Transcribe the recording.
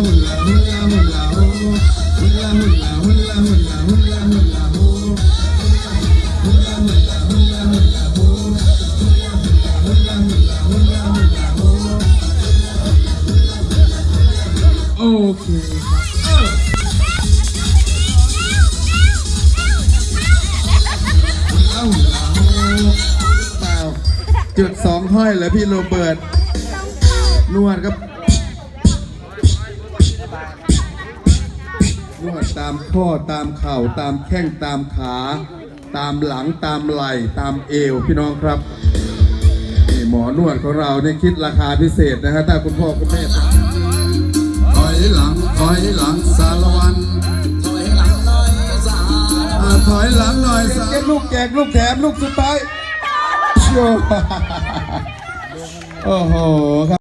โอเคจุดสองห้อยเหรอพี่โรเบิร์ตนวดครับ นวดตามข้อตามเข่าตามแข้งตามขา ตามหลังตามไหล่ตามเอวพี่น้องครับนี่หมอนวดของเราเนี่ยคิดราคาพิเศษนะฮะถ้าคุณพ่อคุณแม่ถอยหลังถอยหลังสารวันถอยหลังหน่อยสาอ่าถอยหลังหน่อยสามลูกแจกลูกแถมลูกสุดท้ายโชว์โอ้โหครับ